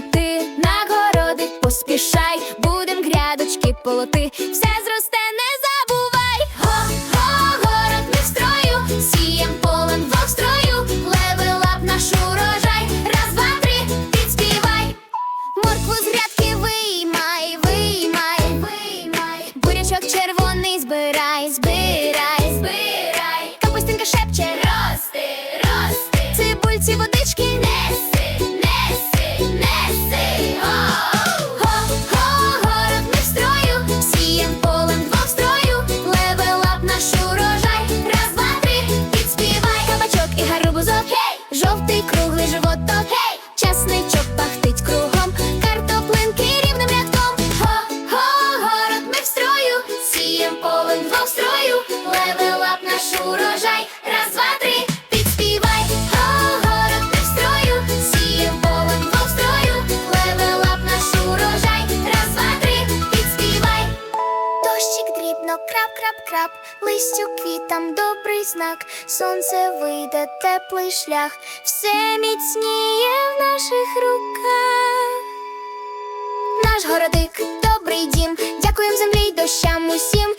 ти на городи поспішай, будем грядочки полоти, все зросте, не забувай, го-го, город ми в строю, сієм полем в строю, левелап наш урожай, раз, два, три, підспівай, моркву з грядки виймай, виймай, виймай, бурячок червоний збирай, збирай, збирай, капустинка шепче, рости, рости, цибульці водички неси. видно крап-крап-крап, листю квітам добрий знак, сонце вийде теплий шлях, все міцніє в наших руках, наш городик, добрий дім, дякуємо землі й дощам усім.